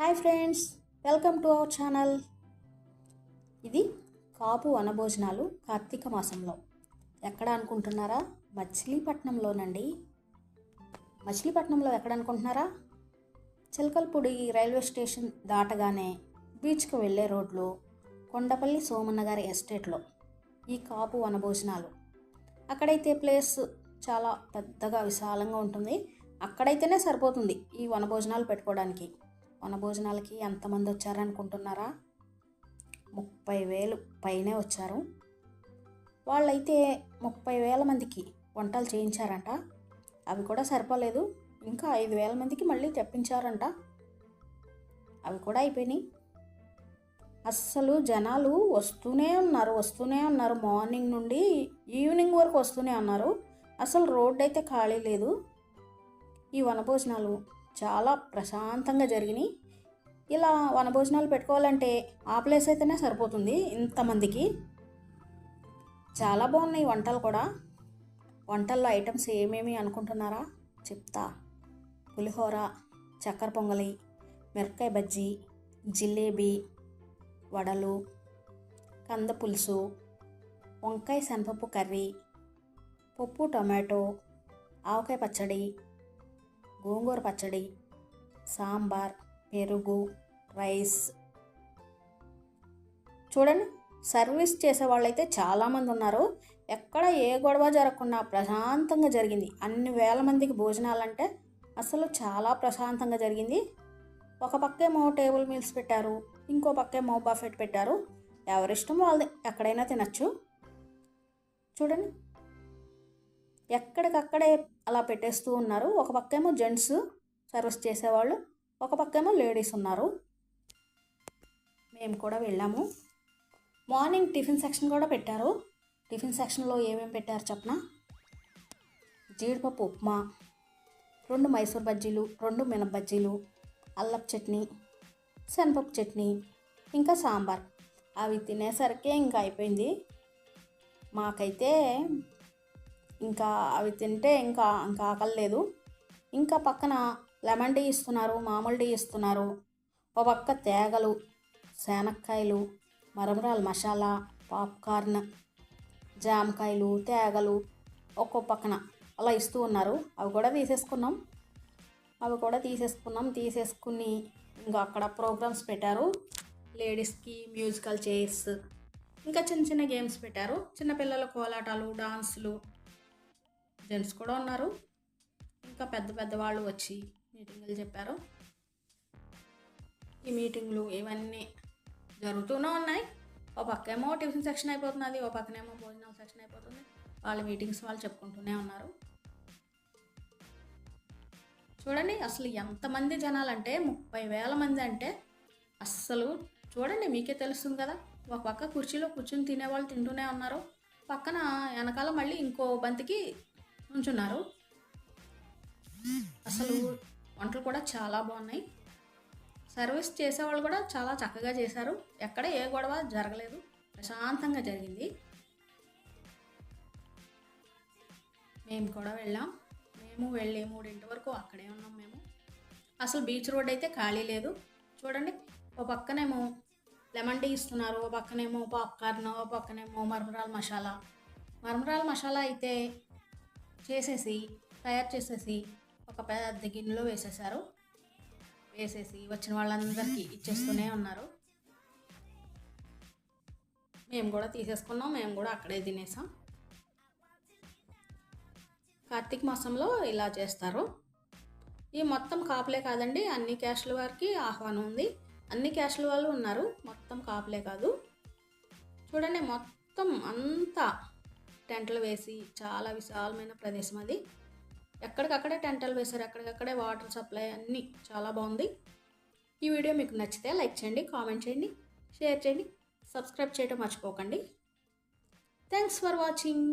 Hi friends welcome to our channel. ఇది కాపు వనభోజనాలు కార్తీక మాసంలో. ఎక్కడ అనుకుంటున్నారా? మచిలీపట్నంలోనండి. మచిలీపట్నంలో ఎక్కడ అనుకుంటున్నారా? చిలకలపూడి రైల్వే స్టేషన్ దాటగానే బీచ్కి వెళ్ళే రోడ్లో కొండపల్లి సోమన్న గారి ఎస్టేట్లో ఈ కాపు వనభోజనాలు. అక్కడైతే ప్లేస్ చాలా పెద్దగా విశాలంగా ఉంటుంది. అక్కడైతేనే సరిపోతుంది ఈ వనభోజనాలు పెట్టుకోవడానికి. వనభోజనాలకి ఎంతమంది వచ్చారనుకుంటున్నారా? ముప్పై వేలు పైనే వచ్చారు. వాళ్ళైతే ముప్పై వేల మందికి వంటలు చేయించారంట. అవి కూడా సరిపోలేదు. ఇంకా ఐదు వేల మందికి మళ్ళీ తెప్పించారంట. అవి కూడా అయిపోయినాయి. అస్సలు జనాలు వస్తూనే ఉన్నారు వస్తూనే ఉన్నారు. మార్నింగ్ నుండి ఈవినింగ్ వరకు వస్తూనే ఉన్నారు. అసలు రోడ్ అయితే ఖాళీ లేదు. ఈ వనభోజనాలు చాలా ప్రశాంతంగా జరిగినాయి ఇలా వనభోజనాలు పెట్టుకోవాలంటే ఆ ప్లేస్ అయితేనే సరిపోతుంది ఇంతమందికి. చాలా బాగున్నాయి వంటలు కూడా. వంటల్లో ఐటమ్స్ ఏమేమి అనుకుంటున్నారా? చెప్తా. పులిహోర చక్కెర పొంగలి మిరపకాయ బజ్జీ జిలేబీ వడలు కంద పులుసు వంకాయ శనపప్పు కర్రీ పప్పు టొమాటో ఆవకాయ పచ్చడి గోంగూర పచ్చడి సాంబార్ పెరుగు రైస్. చూడండి సర్వీస్ చేసే వాళ్ళైతే చాలామంది ఉన్నారు. ఎక్కడ ఏ గొడవ జరగకుండా ప్రశాంతంగా జరిగింది. అన్ని వేల మందికి భోజనాలంటే అసలు చాలా ప్రశాంతంగా జరిగింది. ఒక పక్కేమో టేబుల్ మీల్స్ పెట్టారు ఇంకో పక్కేమో బఫెట్ పెట్టారు. ఎవరిష్టం వాళ్ళది ఎక్కడైనా తినచ్చు. చూడండి ఎక్కడికక్కడే అలా పెట్టేస్తూ ఉన్నారు. ఒక పక్కేమో జెంట్స్ సర్వీస్ చేసేవాళ్ళు ఒక పక్కేమో లేడీస్ ఉన్నారు. మేము కూడా వెళ్ళాము. మార్నింగ్ టిఫిన్ సెక్షన్ కూడా పెట్టారు. టిఫిన్ సెక్షన్లో ఏమేమి పెట్టారు చెప్పనా? జీడిపప్పు ఉప్మా రెండు మైసూర్ బజ్జీలు రెండు మినప బజ్జీలు అల్లపు చట్నీ శనపప్పు చట్నీ ఇంకా సాంబార్. అవి తినేసరికి ఇంకా అయిపోయింది. మాకైతే ఇంకా అవి తింటే ఇంకా ఇంకా ఆకలి లేదు ఇంకా పక్కన లెమన్ టీ ఇస్తున్నారు మామూలు టీ ఇస్తున్నారు. ఒక పక్క తేగలు శనక్కాయలు మరమరాలు మసాలా పాప్కార్న్ జామకాయలు తేగలు ఒక్కో పక్కన అలా ఇస్తూ ఉన్నారు. అవి కూడా తీసేసుకున్నాం. అవి కూడా తీసేసుకున్నాం. తీసేసుకుని ఇంకా అక్కడ ప్రోగ్రామ్స్ పెట్టారు. లేడీస్కి మ్యూజికల్ చైర్స్ ఇంకా చిన్న చిన్న గేమ్స్ పెట్టారు. చిన్నపిల్లల కోలాటాలు డాన్సులు జెంట్స్ కూడా ఉన్నారు. ఇంకా పెద్ద పెద్ద వాళ్ళు వచ్చి మీటింగులు చెప్పారు. ఈ మీటింగ్లు ఇవన్నీ జరుగుతూనే ఉన్నాయి. ఓ పక్కేమో ట్యూషన్ సెక్షన్ అయిపోతున్నది ఓ పక్కనేమో భోజనం సెక్షన్ అయిపోతుంది. వాళ్ళ మీటింగ్స్ వాళ్ళు చెప్పుకుంటూనే ఉన్నారు. చూడండి అసలు ఎంతమంది జనాలంటే ముప్పై వేల మంది అంటే అస్సలు చూడండి మీకే తెలుస్తుంది కదా. ఒక పక్క కుర్చీలో కూర్చుని తినేవాళ్ళు తింటూనే ఉన్నారు. పక్కన వెనకాల మళ్ళీ ఇంకో బంతికి ఉంచున్నారు అసలు వంటలు కూడా చాలా బాగున్నాయి. సర్వీస్ చేసేవాళ్ళు కూడా చాలా చక్కగా చేశారు. ఎక్కడ ఏ గొడవ జరగలేదు. ప్రశాంతంగా జరిగింది. మేము కూడా వెళ్ళాం. మేము వెళ్ళి మూడింటి వరకు అక్కడే ఉన్నాం మేము. అసలు బీచ్ రోడ్ అయితే ఖాళీ లేదు. చూడండి ఓ పక్కనేమో లెమన్ టీ ఇస్తున్నారు. ఓ పక్కనేమో పాప్కార్న్. ఓ పక్కనేమో మరమరాల మసాలా. మరమరాల మసాలా అయితే చేసేసి తయారు చేసేసి ఒక పెద్ద గిన్నెలో వేసేసారు వేసేసి వచ్చిన వాళ్ళందరికీ ఇచ్చేస్తూనే ఉన్నారు. మేము కూడా తీసేసుకున్నాం మేము కూడా అక్కడే తినేసాం. కార్తీక మాసంలో ఇలా చేస్తారు. ఈ మొత్తం కాపులే కాదండి అన్ని క్యాస్ట్ల వారికి ఆహ్వానం ఉంది. అన్ని క్యాస్ట్ల వాళ్ళు ఉన్నారు మొత్తం కాపులే కాదు. చూడండి మొత్తం అంతా టెంట్లు వేసి చాలా విశాలమైన ప్రదేశం అది. ఎక్కడికక్కడే టెంటలు వేశారు ఎక్కడికక్కడే వాటర్ సప్లై అన్నీ చాలా బాగుంది. ఈ వీడియో మీకు నచ్చితే లైక్ చేయండి కామెంట్ చేయండి షేర్ చేయండి సబ్స్క్రైబ్ చేయడం మర్చిపోకండి. Thanks for watching.